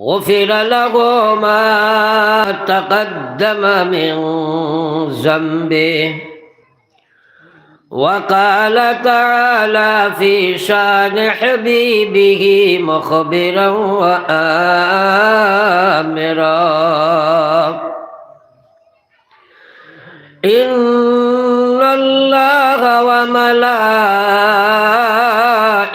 غفر له ما تقدم من ذنبه. وقال تعالى في شان حبيبه مخبرا وآمرا. إن الله وملائكته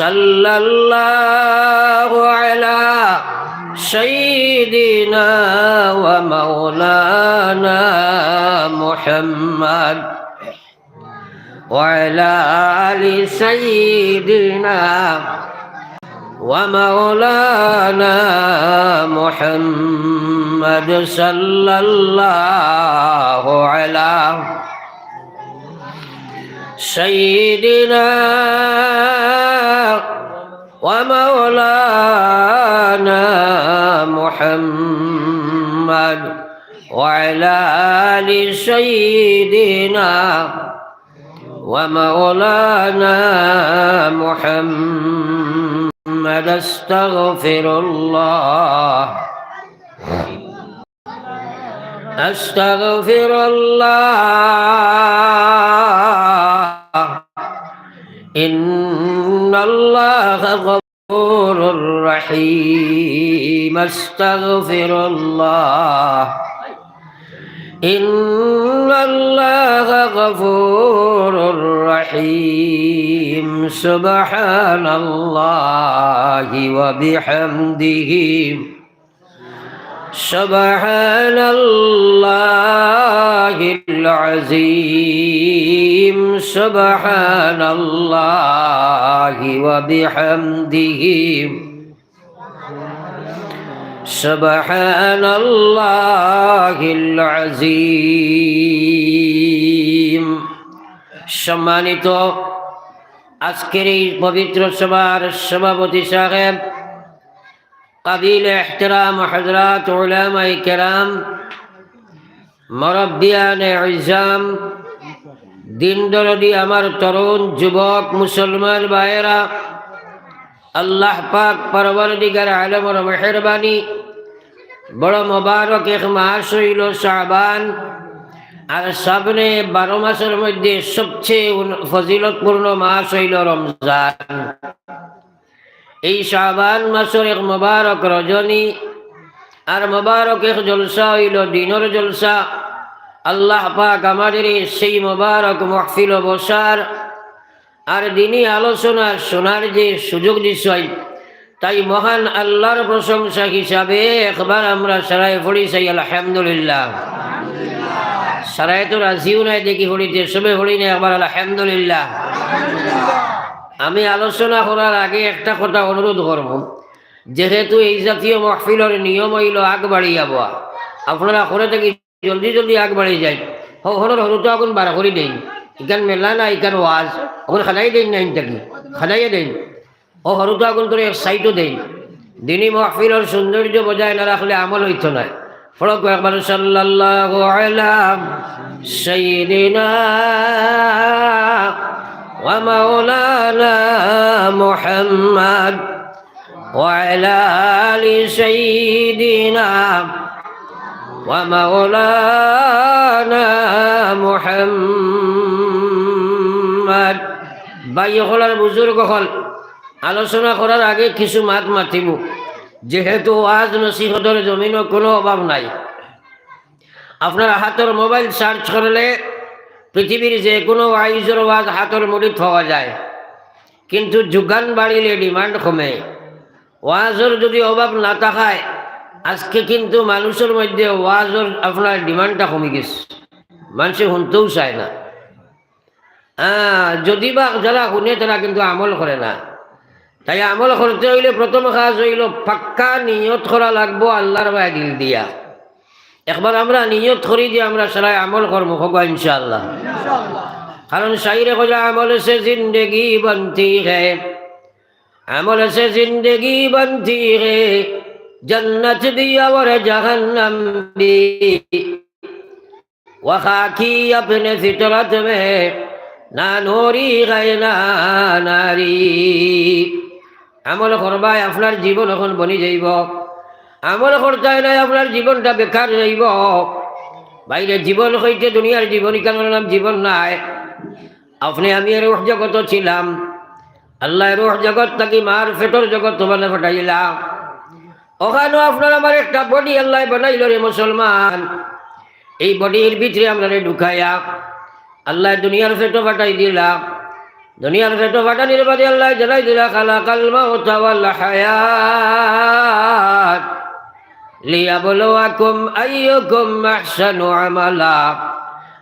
صلى الله على سيدنا ومولانا محمد وعلى آل سيدنا ومولانا محمد صلى الله على سيدنا ومولانا محمد وعلى آل سيدنا ومولانا محمد. استغفر الله. أستغفر الله. إن الله غفور رحيم استغفر الله إن الله غفور رحيم سبحان الله وبحمده سبحان الله العظيم سبحان الله وبحمده سبحان الله العظيم সম্মানিত আজকের এই পবিত্র সভার সভাপতি সাহেব কাবিল এহতরাম হজরত উলামাই কেরাম মরব্বিয়ান ইজাম দিন দরদি আমার তরুণ যুবক মুসলমান ভাইয়েরা আল্লাহ পাক পরবরদিগার আলমর মেহরবানি বড় মোবারক এক মাস হইল শাবান আর সামনে বারো মাসের মধ্যে সবচেয়ে ফজিলতপূর্ণ মাস হইল রমজান এই শাবান মাসের এক মোবারক রজনী আর মোবারক এক জলসা হইল দিনর জলসা। আল্লাহ পাক আমাদের সেই মোবারক মহফিল বসার আর দিনই আলোচনা শোনার যে সুযোগ দিছয় তাই মহান আল্লাহর প্রশংসা হিসাবে একবার আমরা সারাই পড়ি চাই আলহামদুলিল্লাহ। সারাই তো রাজিও নাই দেখি পড়িতে, সবে পড়ি না একবার আলহামদুলিল্লাহ। আমি আলোচনা করার আগে একটা কথা অনুরোধ করব। যেহেতু এই জাতীয় মহফিলের নিয়ম হইল আগ বাড়ি যাব আপনারা করে থেকে জলদি জলদি আগ বাড়ি যাই। হরর হরুতো এখন বার করে দেন। ইকান মেলা না ইকান ওয়াজ। ওখানে খালাই দেন না ইনটাকি খালাইয়ে দেন। ও হরুতো আগুন করে এক সাইটও দেন। দিনই মহফিলের সৌন্দর্য বজায় না রাখলে আমল হইতো না। ফলক একবার সাল্লাল্লাহু আলা সাইয়্যিদিনা ومولانا محمد وعلى آل سيدنا ومولانا محمد বাই হলার বুজুর্গ হল আলোচনা করার আগে কিছু মাত মাতিব যেহেতু আজ নসিহতের জমিনও কোনো অভাব নাই আপনার হাতের মোবাইল সার্চ করলে পৃথিবীর যে কোনো আইজর ওয়াজ হাতের মুড়ি পাওয়া যায়। কিন্তু যোগান বাড়িলে ডিমান্ড কমে। ওয়াজর যদি অভাব না থাকায়, আজকে কিন্তু মানুষের মধ্যে ওয়াজর আপনার ডিমান্ডটা কমে গেছে। মানুষে শুনতেও চায় না। যদি বা যারা শুনে তারা কিন্তু আমল করে না। তাই আমল করতে হইলে প্রথম কাজ হইল পাক্কা নিয়ত করা লাগবো আল্লাহর বাই দিল দিয়া। একবার আমরা নিজে করি যে আমরা সারাই আমল কর্ম হোক ইনশাল্লাহ কারণ সাইরে খোঁজা আমল সে জিন্দেগি বানতি হে। আমল সে জিন্দেগি বানতি হে। জন্নত বি আর জাহান্নাম বি وخاکی اپنے فطرت میں না নরি গায়না নারী। আমল করবাই আপনার জীবন এখন বনি যাইব। আমল করতে নাই, আপনার জীবনটা বেকার যাইব বাইরে জীবন হইতে দুনিয়ার জীবন কেন নাম? জীবন নাই। আপনি, আমি রুহ জগত ছিলাম। আল্লাহ রুহ জগৎ থাকি মার ফেটর জগৎ তোমার ফটাইলাম। ওখানেও আপনার আমার একটা বডি আল্লাহ বানাইল রে মুসলমান। এই বডির ভিতরে আমরা ঢুকাইয়া আল্লাহ দুনিয়ার ফেটো ফাটাই দিলা। দুনিয়ার ফেটো ফাটানির বাদে আল্লাহ জানাই দিলা খালা কালমা ওয়াল হায়াত।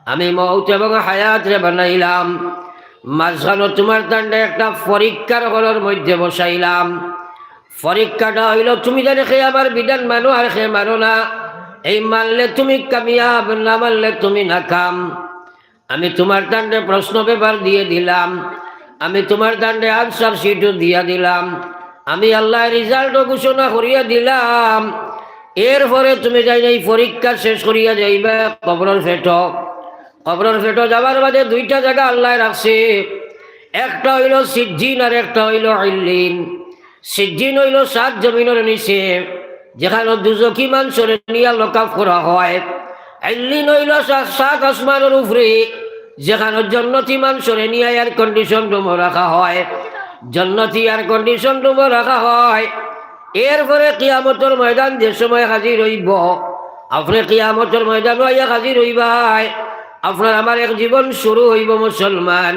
আমি মৌত এবং হায়াত রে বানাইলাম। মাঝখানো তোমার তান্ডে একটা পরীক্ষার হলের মধ্যে বসাইলাম। পরীক্ষাটা হইল, তুমি জানে সে আমার বিধান মানো আর সে মানো না। এই মানলে তুমি কামিয়াব, না মানলে তুমি নাকাম। আমি তোমার দান্ডে প্রশ্ন পেপার দিয়ে দিলাম। আমি তোমার দান্ডে আনসার শিটও দিয়া দিলাম। আমি আল্লাহ রেজাল্টও ঘোষণা করিয়া দিলাম। এরপরে তুমি যাই এই পরীক্ষা শেষ করিয়া যাইবা, কবরের ফেটো। কবরের ফেটো যাবার বাদে দুইটা জায়গা আল্লাহ রাখছে। একটা হইল সিজ্জিন আর একটা হইল আইলিন সিজ্জিন হইল সাত জমিনের নিচে, যেখানে দুজকি মানুষের নিয়ে লোকাপ করা হয়। আইলিন হইল সাত আসমানের উপরে, যেখানে জন্নতি মানুষের নিয়ে এয়ার কন্ডিশন রুমও রাখা হয়। জন্নতি এয়ার কন্ডিশন রুমও রাখা হয়। এরপরে কিয়ামতর ময়দান যে সময় হাজির হইব, আপনি কিয়ামতর ময়দান হইয়া হাজির হইবাই। আপনার আমার এক জীবন শুরু হইব মুসলমান।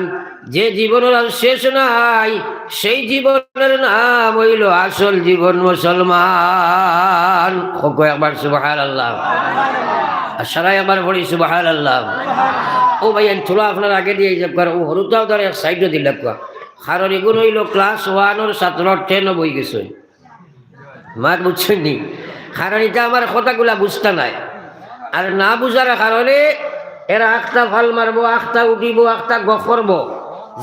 যে জীবনের আর শেষ নাই, সেই জীবনের নাম হইল আসল জীবন মুসলমান। একবার সুবাহ আল্লাহ সারাই আমার পড়ি সুবাহ আল্লাহ ও ভাই থোলা আপনার আগে দিয়ে যাব ও হরুতাও ধর এক সাইডও দিলে কোয়া কারণ এগুলো হইল, ক্লাস ওয়ানের ছাত্র টেনও বই গেছে মার বুঝছেন নি? কারণ এটা আমার কথাগুলা বুঝতে নাই। আর না বুঝার কারণে এরা আখটা ভালো মারবো আখটা উঠিব আখটা গফ করব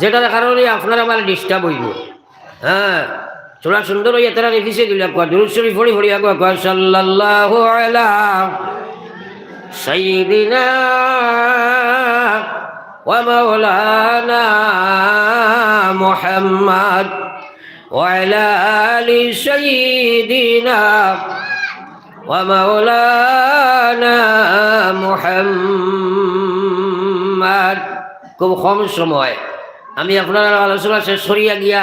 যেটার কারণে আপনার আমার ডিস্টার্ব হইব। হ্যাঁ চোরা সুন্দর হইয়া তারা রেখেছে দিলে কোয়া। দুরুদ শরীফ ফড়ি ফড়ি আগুয়া কোয়া, সাল্লাল্লাহু আলা সাইয়্যিদিনা ওয়া মাওলানা মুহাম্মদ। وعلى آل سيدنا ومولانا محمد খুব কম সময় আমি আপনার আলোচনা শেষ করিয়া গিয়া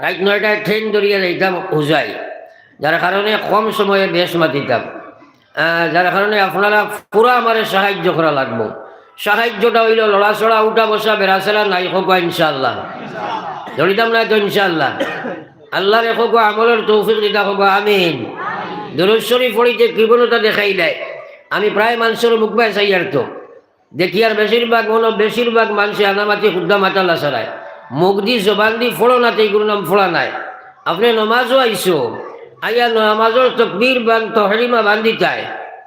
রাত নয়টায় ট্রেন ধরিয়া যাইতাম উজাই যার কারণে কম সময়ে বেশ মাতিতাম যার কারণে আপনারা পুরো আমার সাহায্য করা লাগবো সাহায্যটা হইল লড়াচড়া উঠা বসা বেড়াচেরা নাই, হোক ইনশাল্লাহ ধরিতাম না তো ইনশাল্লাহ আল্লাহর হোক, আমলের তৌফিক দিতা হোক, আমিন। দরশ্বরী ফড়িতে কৃপণতা দেখাই দেয়। আমি প্রায় মানুষের মুখ পাই চাই আর তো। দেখি আর বেশিরভাগ মনে বেশিরভাগ মানুষে আনামাতি হুদ্দা মাতাল্লা সারায় মুখ দি, জবান দি, ফোড়ো না কোনো নাম ফোড়া নাই। আপনি নমাজও আইসো আইয়া নমাজর তকবীর বান তহরিমা বান্ধি তাই।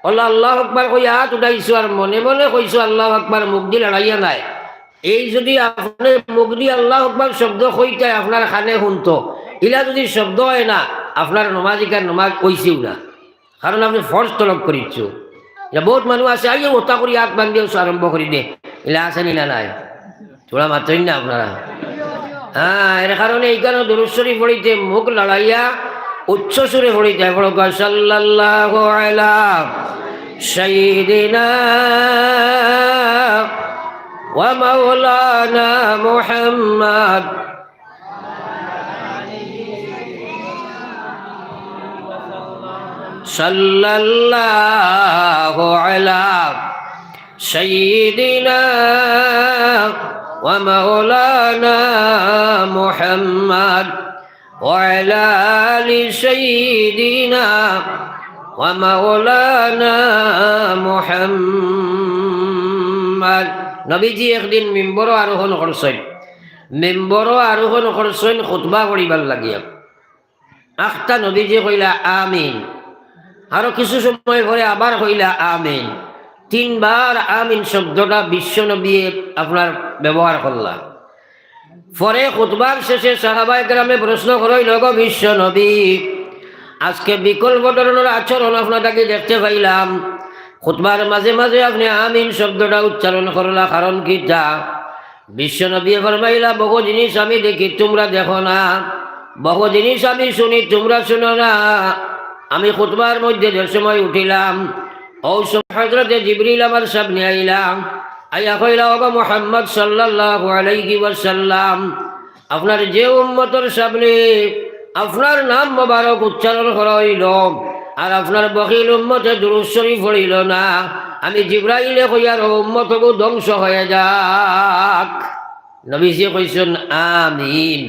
অল্লাহ আল্লাহ আকবার কই হাত উঠাইছো আর মনে মনে কইছো আল্লাহ আকবার মুখ দি লড়াইয়া নাই। এই যদি আপনি মুখ দি আল্লাহ আকবার শব্দ কইতাই, আপনার খানে শুনতো। ইলা যদি শব্দ হয় না, আপনার নমাজিকার নমাজ কইছেও না। কারণ আপনি ফর্স তলব করিচ্ছ যে বহুত মানুষ আছে আইয়ে ওটা করি হাত বান্ধিও আরম্ভ করি দে। ইলা আছে না নাই? তোরা মাত্রই না আপনারা। হ্যাঁ এর কারণে এই কারণে দুরুশ্বরী পড়িতে মুখ লড়াইয়া উচ্চ সুরে পড়িতে বড় সাল্লাল্লাহ আলা সাইয়্যিদিনা ওয়া মাওলানা মুহাম্মদ صلى الله على سيدنا ومولانا محمد وعلى آل سيدنا ومولانا محمد নবীজি একদিন মিম্বর আরোহণ করছেন মেম্বরও আরোহণ করছেন খুতবা করিবার লাগিয়া আখটা নবীজি কইলা আমিন আরো কিছু সময় পরে আবার কইলা আমিন তিনবার আমিন শব্দটা বিশ্ব নবী আপনার ব্যবহার করলা পরে খুতবার শেষে সাহাবাই গ্রামে প্রশ্ন করই লগ বিশ্ব নবী, আজকে বিকল্প ধরনের আচরণ আপনাটাকে দেখতে পাইলাম। খুতবার মাঝে মাঝে আপনি আমিন শব্দটা উচ্চারণ করলা, কারণ কি তা বিশ্ব নবী ফরমাইলা, বহু জিনিস আমি দেখি, তোমরা দেখো না। বহু জিনিস আমি শুনি, তোমরা শুনো না। আমি খুতবার মধ্যে যে সময় উঠিলাম, ও হজরতে জিবরিল আমার সামনে আইলাম। আইয়া কইলা ওগো মোহাম্মদ সাল্লাল্লাহু আলাইহি ওয়াসাল্লাম, আপনার যে উম্মতর সামনে আপনার নাম মোবারক উচ্চারণ করা হইল আর আপনার বকিল উম্মতে দুরুদ শরীফ পড়িল না, আমি জিব্রাইলে কইয়ার উম্মতকু ধ্বংস হয়ে যাক। নবীজি কইছেন, আমিন।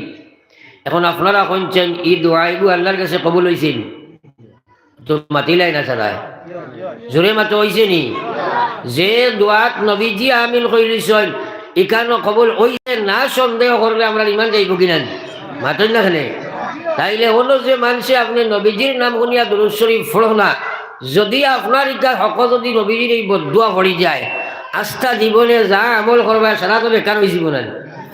এখন আপনারা কইছেন ই দোয়াইগু আল্লাহর কাছে কবুল হইছেন? তো মাতিলাই না সারা জোরে মাতো হইছে নি? যে দোয়াত নবীজি আমিন কইলিছেন ইকানো কবুল হইছে না সন্দেহ করলে আমরা ইমান যাইব কিনা মাতই না খানে? তাইলে হলো যে মানুষে আপনি নবীজির নাম শুনিয়া দুরুদ শরীফ ফড়ো না। যদি আপনার ইটা হক যদি নবীজির এই বদুয়া পড়ি যায়, আস্থা জীবনে যা আমল করবা সারা তো বেকার হয়ে যাব না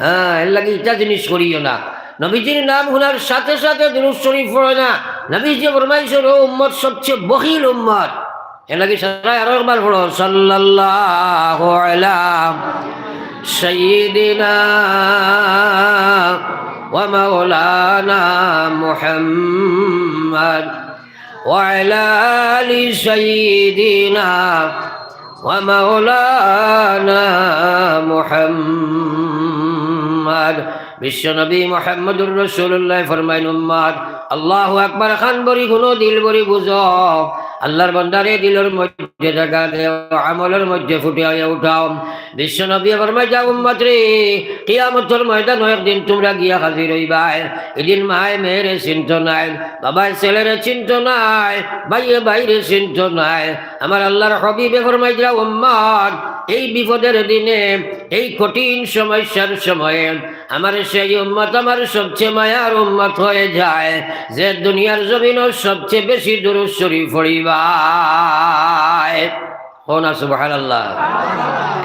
হ্যাঁ এর লাগে ইটা জিনিস করিও না। নবীজির নাম শোনার সাথে সাথে দুরুদ শরীফ পড়ে না। নবীজি ফরমাইছেন, ও উম্মত সবচেয়ে বহিল উম্মত। এলাকি সবাই আরও একবার পড়ো সাল্লাল্লাহু আলা সাইয়্যিদিনা ওয়া মাওলানা মুহাম্মদ ওয়া আলা আলি সাইয়্যিদিনা ওয়া মাওলানা মুহাম্মদ। বিশ্বনবী মোহাম্মদুর রসুল্লাহ ফরমাইন, উম্মাদ, আল্লাহু আকবার খান বরি গুনো দিল বরি বুঝো। আল্লাহর বন্দারে দিলের মধ্যে জায়গা দেও, আমলের মধ্যে ফুটিয়ে উঠাও। বিশ্বনবী ফরমাই যা উম্মত রে কিয়ামতের ময়দান একদিন তোমরা গিয়া হাজির হইবাই এদিন মায় মেয়েরে চিন্ত নাই বাবাই ছেলেরে চিন্ত নাই, ভাইয়ে বাইরে চিন্ত নাই। আমার আল্লাহর হবিবে ফরমাই যা উম্মত, এই বিপদের দিনে, এই কঠিন সমস্যার সময়ে আমার সেই উম্মত আমার সবচেয়ে মায়ার উম্মত হয়ে যায়। যে দুনিয়ার জমিনও সবচেয়ে বেশি দূর শরীফ ফড়িবায় হোনা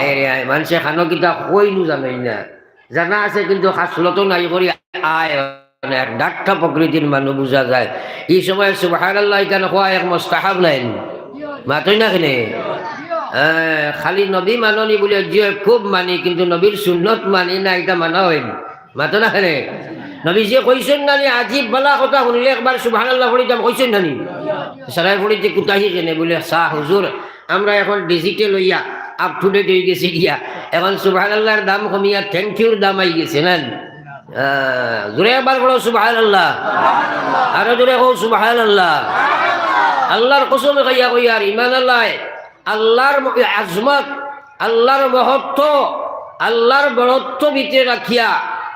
এই রে আয় মানুষে খানো কিতা কইনু জানাই না। জানা আছে কিন্তু খাসলতো নাই করি আয় মানে এক ডাক্তার প্রকৃতির মানুষ বোঝা যায়। এই সময় সুবাহান আল্লাহ এখানে হওয়া এক মস্তাহাব নাই মাতই না খেলে হ্যাঁ, খালি নবী মাননি বলে যে খুব মানি কিন্তু নবীর সুন্নত মানি না এটা মানা হয় মাতো না খেলে নবী যে কইছেন নানি আজিব বালা কথা শুনলে একবার সুবহান আল্লাহ যাম, কইছেন নানি। সারাই যে কুতাহি কেনে বলে শাহ হুজুর আমরা এখন ডিজিটাল হইয়া আপ টু ডেট হয়ে গেছি গিয়া। এখন সুবহান আল্লাহর দাম কমিয়া থ্যাংক ইউর দাম আই গেছে না জোরে একবার বলো সুবহান আল্লাহ আরও জোরে কো সুবহান আল্লাহ আল্লাহর কসম কইয়া কইয়ার ইমান আল্লাহ আল্লাহর আজমত আল্লাহর মহত্ব আল্লাহর বড়ত্ব ভিতরে রাখিয়া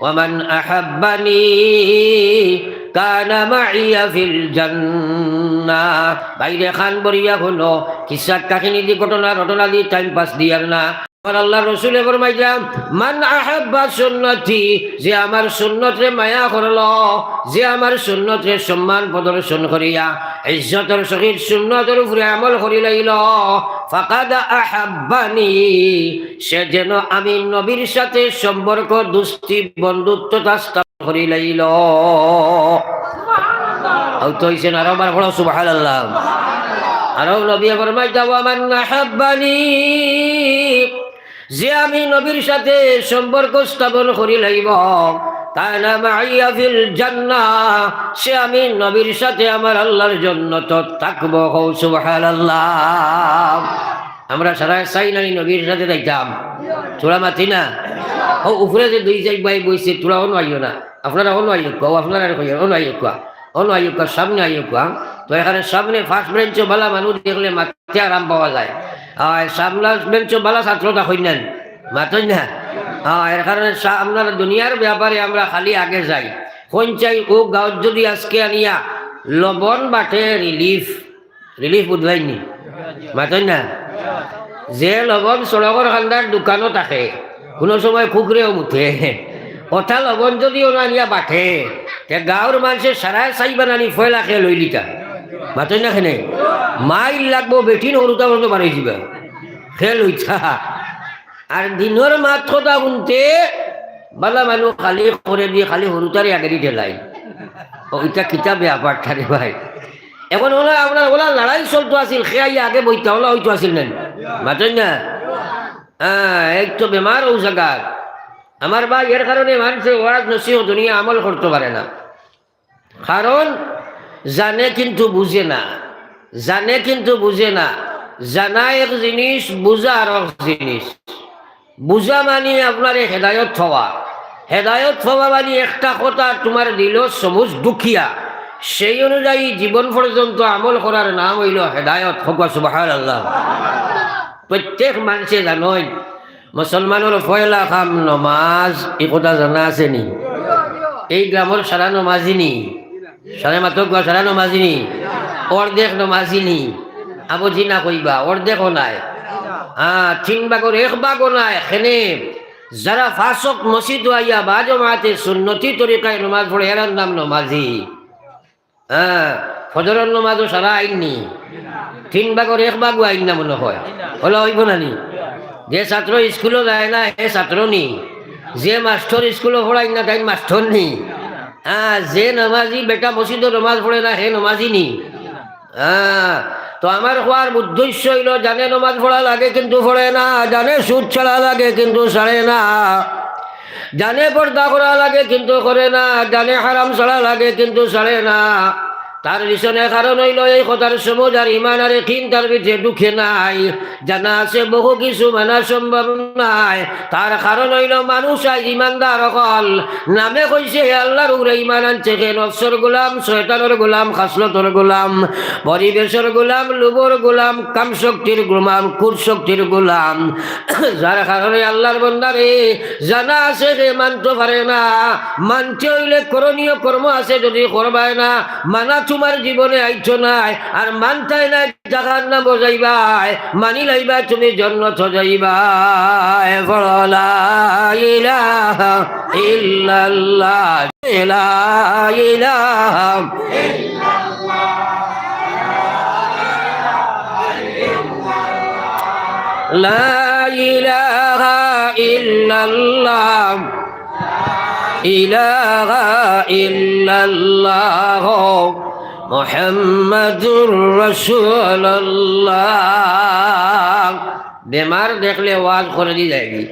ওয়ামান أحبني কানা মাইয়া ফিল জান্নাহ বাইরে খান বরিয়া হলো। কিসার কাহিনী দি ঘটনা ঘটনা দি টাইম পাস দিয়ার না। আমার আল্লাহ রসুলে ফরমাইয়া মান আহাব্বা সুন্নতি যে আমার সুন্নতরে মায়া করল যে আমার সুন্নতরে সম্মান প্রদর্শন করিয়া ইজ্জতের সহিত সুন্নতের উপরে আমল করি লাইল। ফাকাদ আহাব্বানি সে যেন আমি নবীর সাথে সম্পর্ক দুষ্টি বন্ধুত্বতা স্থাপন করি লাইল। আও তো হইছেন আরও বার বড় সুবহানাল্লাহ। আরও নবী ফরমাই দাও মান আহাব্বানি যে আমি নবীর সাথে সম্পর্ক স্থাপন করি জান্নাহ। সে আমি নবীর সাথে আমার আল্লাহর জন্য তো থাকব হৌ সুবহানাল্লাহ। আমরা সারা চাই নানি নবীর সাথে যাইতাম। তোরা মাতি না? ও উপরে যে দুই চাই বাই বইছে তোরাও নইও না। আপনারা অন্য আয়োগ্য আপনারা অন্য আয়োগ্য অন্য আয়োগ্য সামনে আয়োগ্য তো এখানে সামনে ফার্স্ট বেঞ্চও বালা মানুষ দেখলে মাথে আরাম পাওয়া যায়। আর সামলা বেঞ্চও বালা ছাত্রটা হইলেন মাতই না। হ্যাঁ এর কারণে আপনার দুনিয়ার ব্যাপারে আমরা খালি আগে যাই। কোন চাই, ও গাঁৱত যদি আজকে আনিয়া লবণ বাটে রিলিফ রিলিফ বুধবাইনি মাতই না। যে লবণ চড়কৰ খান্দাৰ দোকানত থাকে কোনো সময় খুকরেও মুঠে। কথা লবণ যদি ওনানিয়া বাঠে তে গাঁৱৰ মানুহে চাৰাই চাইবা নানি ফয়লা খেল লৈ লিটা মাতই না খেনে মাইল লাগবো বেঠিন সৰুতা বস্তু বাঢ়ি দিবা খেল হইতা আর দিনের মাত্রটা শুনতে বালা মানুষ খালি করে দিয়ে, খালি সরুতারে আগে দিয়ে ঠেলাই ওইটা কিতাব ব্যাপার ঠারে ভাই। এখন ওলা আপনার ওলা লড়াই চলতো আছিল খেয়াই আগে বইতা ওলা হইতো আছিল না মাতন না? হ্যাঁ এই তো বেমার ও জায়গা আমার ভাই এর কারণে মানুষের ওয়াজ নসিহ দুনিয়া আমল করতে পারে না। কারণ জানে কিন্তু বুঝে না, জানে কিন্তু বুঝে না। জানা এক জিনিস, বুঝা আর এক জিনিস। বুঝা মানে আপনার হেদায়ত হওয়া। হেদায়ত হওয়া মানে একটা কথা তোমার দিল সবুজ দুখিয়া। সেই অনুযায়ী জীবন পর্যন্ত আমল করার নাম হইল হেদায়ত। হক সুবাহ আল্লাহ প্রত্যেক মানুষে জানই মুসলমানের ফয়লা খাম নমাজ, এই কথা জানা আছে নি? এই গ্রামের সারা নমাজিনি সারা মাত্র সারা নমাজিনি। অর্ধেক নমাজিনি। আবজি না কইবা অর্ধেকও নাই। হ্যাঁ তিন বাগর এক বাগও নাই। এখানে যারা ফাঁসক মসজিদ আইয়া বা জমাতে সুন্নতি তরিকায় নমাজ পড়ে এরার নাম নমাজি। হ্যাঁ ফজরের নমাজও সারা আইননি। তিন ভাগর এক ভাগও আইন না মনে হয় হলো হইব না নি যে ছাত্র স্কুলে যায় না হে ছাত্র নি যে মাস্টর স্কুলে পড়াই না তাই মাস্টর নি হ্যাঁ যে নামাজি, বেটা মসজিদে নমাজ পড়ে না, হে নমাজি নি। হ্যাঁ তো আমার হওয়ার উদ্দেশ্য হইল, জানে নমাজ পড়া লাগে কিন্তু পড়ে না, জানে সুদ ছাড়া লাগে কিন্তু ছাড়ে না, জানে পর্দা করা লাগে কিন্তু করে না, জানে হারাম ছাড়া লাগে কিন্তু ছাড়ে না। তার পিছনে কারণ হইল এই কথার সমজ আর ইমান আর ঠিক তার ভিতরে দুঃখে নাই। জানা আছে বহু কিছু মানা সম্ভব নাই। তার কারণ হইল মানুষ আজ ইমানদার অকল। নামে কইছে, হে আল্লাহর উরে ইমান আনছে হে নফসর গোলাম, শয়তানের গোলাম, খাসলতর গোলাম, পরিবেশের গোলাম, লুবর গোলাম কাম শক্তির গোলাম কুর শক্তির গোলাম। যার কারণে আল্লাহর বন্দারে জানা আছে হে মানতে পারে না। মানতে হইলে করণীয় কর্ম আছে যদি করবায় না। মানা তোমার জীবনে আইছ নাই, আর মানতাই নাই জাগার না বজাইবাই মানি লাইবা তুমি জন্ম সজাইবাই বড়লা ইলাহা ইল্লাল্লাহ। মোহাম্মদুর রসুল্লাহ বেমার দেখলে ওয়াজ করে দিয়ে যায়নি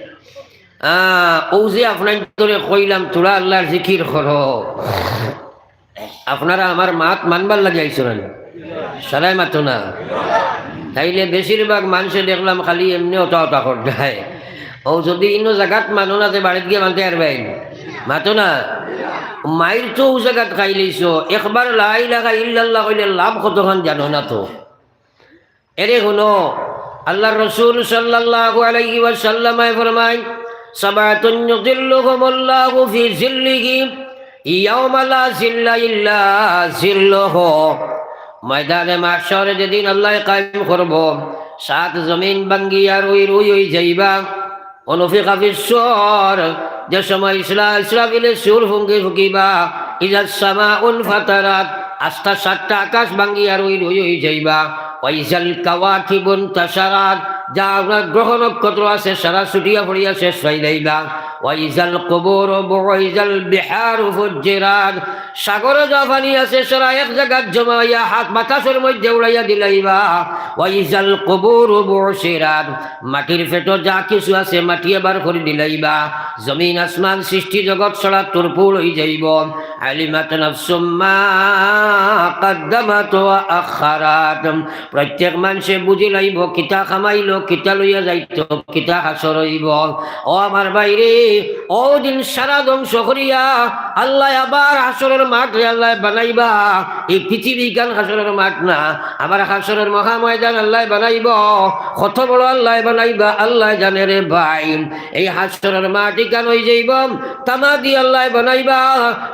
ওজি যে আপনার তোরে কইলাম, তোরা আল্লাহর জিকির কর। আপনারা আমার মাত মানবার লাগে আইসলেন সারাই মাত না। তাইলে বেশিরভাগ মানুষে দেখলাম খালি এমনি অত অত করতে হয়। ও যদি ইন্য জায়গাত মানুষ আছে বাড়িতে গিয়ে মানতে আর বাইন মাতো না মাইর তো জায়গাত খাই লইছ। একবার লাই লাগা ইল্লাল্লাহ কইলে লাভ কতক্ষণ জানো না তো? এরে শুনো আল্লাহ রসুল সাল্লাল্লাহু আলাইহি ওয়াসাল্লাম ফরমায়, সাবাতুন ইউযিল্লুহুমুল্লাহু ফি জিল্লিহি লা ইল্লা জিল্লুহু ময়দানে মাশরে যেদিন আল্লাহ কায়েম করব, সাত জমিন বাঙ্গিয়া রুই রুই হই যাইবা, অনুফিকা বিশ্বর যে সময় ইসরা ইসরাফিলের সুর ফুঙ্কি ফুকিবা ইজাত সামা উন ফাতারাত, আস্থা সাতটা আকাশ ভাঙ্গিয়া রই রুই যাইবা ওয়াইজাল কাওয়াকিবুন তাসারাত যা আপনার গ্রহ নক্ষত্র আছে, সারা ছুটিয়া পড়িয়া শেষ হয়ে যাইবা ওয়াইজাল কবর ওয়াইজাল বিহার ফুজ্জিরাত সাগরে যা পানি আছে, সারা এক জায়গায় জমাইয়া হাত বাতাসের মধ্যে উড়াইয়া দিলাইবা ওয়াইজাল কবর বুসিরাত মাটির ফেটো যা কিছু আছে, মাটি এবার করে দিলাইবা জমিন আসমান সৃষ্টি জগৎ ছড়া তুরপুর হয়ে যাইব। আলিমাত নাফসুম্মা কাদ্দামাত ওয়া আখারাত। প্রত্যেক মানুষে বুঝি লাইব, কিতা খামাইল কিতা লইয়া যাইত, কিতা হাসর হইব। ও আমার বাইরে ও দিন সারা ধ্বংস করিয়া আল্লাহ আবার হাসরের মাঠ আল্লাহ বানাইবা। এই পৃথিবী গান হাসরের মাঠ না? আবার হাসরের মহা ময়দান আল্লাহ বানাইব। কত বড় আল্লাহ বানাইবা, আল্লাহ জানে রে ভাই। এই হাসরের মাঠ গান হয়ে যাইব? তামা দি আল্লাহ বানাইবা।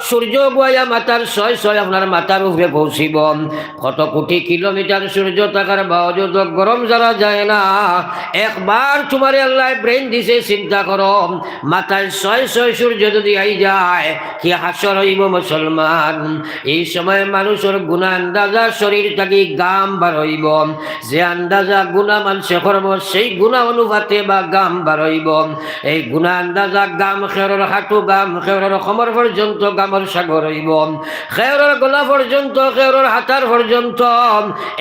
সূর্য বয়া মাতার ছয় ছয় আপনার মাথার উপরে পৌঁছিব। কত কোটি কিলোমিটার সূর্য থাকার বাওজুদ গরম যারা যায় না একবার তোমার আল্লাহ ব্রেন দিছে, চিন্তা করো। মাথায় ছয় ছয় সূর্য যদি আই যায়, কি হাসর হইব মুসলমান? এই সময় মানুষের গুণা আন্দাজা শরীর থাকি গাম বার হইব। যে আন্দাজা গুণা মানুষে করব, সেই গুণা অনুপাতে বা গাম বার হইব। এই গুণা আন্দাজা গাম খেরর হাঁটু, গাম খেরর খমর পর্যন্ত গামর সাগর হইব। খেরর গলা পর্যন্ত, খেরর হাতার পর্যন্ত।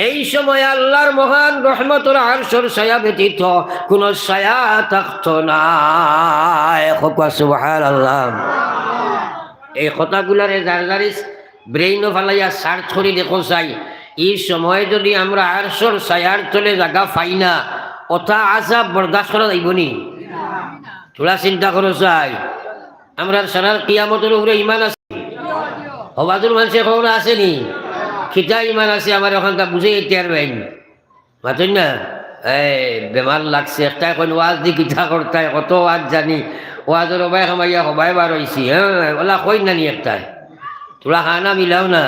এই সময় আল্লাহর মহান রহমতুর আরশর ছায়া ব্যতীত কোন ছায়া থাকত না। সুবহানাল্লাহ। এই কথাগুলারে যার ব্রেইন ফালাইয়া সার্চ দেখো চাই এই সময় যদি আমরা জায়গা পাই না আসা বরদাস্ত করা যাইব নি। তোরা চিন্তা করো চাই আমরা সারার কিয়ামতের উপরে ইমান আছে। হবাদুর মানুষের খবর আসেনি খিতা ইমান আছে, আমার ওখানকার বুঝে এতিয়ার বাইন মাতুন না? এই বেমার লাগছে একটা এখন ওয়াজ দি কিতা করতাই কত ওয়াজ জানি? ওয়াজের অবাই খামাইয়া সবাই বার হয়েছি হ্যাঁ ওলা কই নানি একটাই তোরা খানা মিলাও না।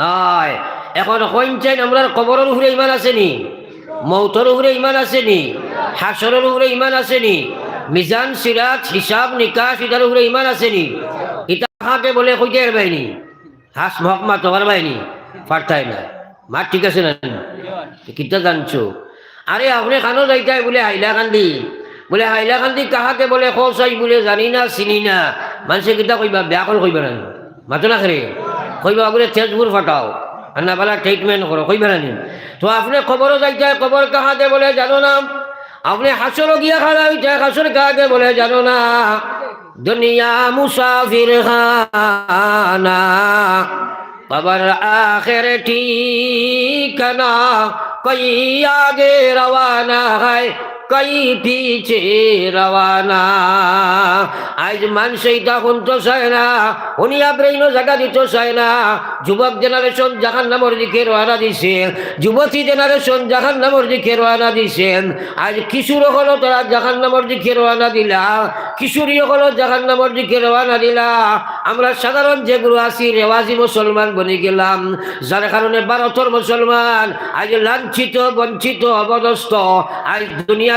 হয়, এখন কইন চাই আমরা কবরের উপরে ইমান আসেনি মৌতর উপরে ইমান আসেনি হাসরের উপরে ইমান আসেনি মিজান সিরাত হিসাব নিকাশ ইটার উপরে ইমান আসেনি ইটা হাঁকে বলে কইতে পারবাইনি হাস মহকমা তোমার বাইনি পারতাই না? মা ঠিক আছে না? কিতা জানছো? আরে আপনি খানো যাইতাই বলে হাইলাকান্দি। বলে হাইলাকান্দি কাহাকে বলে খোসাই বলে জানি না, চিনি না। মানুষে কিতা কইবা, বেয়া করে কইবা না মাতো না খেরে কইবা বলে তেজপুর ফাটাও। আর না বলা ট্রিটমেন্ট করো কইবা না তো আপনি খবরও যাইতাই খবর কাহাকে বলে জানো না। আপনি হাসরও গিয়া খানা হইতাই হাসর কাহাকে বলে জানো না। দুনিয়া মুসাফির খানা। কবর আখের ঠিকানা। কই আগে রওয়ানা হয় কই পিছে রওয়ানা। আজ মানুষ এইটা শুনতে চায় না, উনি ব্রেইনও জায়গা দিতে চায় না। যুবক জেনারেশন জাহান নামর দিকে রওনা দিছে। যুবতী জেনারেশন জাহান নামর দিকে রওনা দিছেন আজ কিশোর হলো তারা জাহান নামর দিকে রওনা দিলা। কিশোরী হলো জাহান নামর দিকে রওনা দিলা। আমরা সাধারণ যেগুলো আছি, রেওয়াজি মুসলমান বনে গেলাম। যার কারণে ভারতের মুসলমান আজ লাঞ্ছিত, বঞ্চিত অবদস্ত আজ দুনিয়া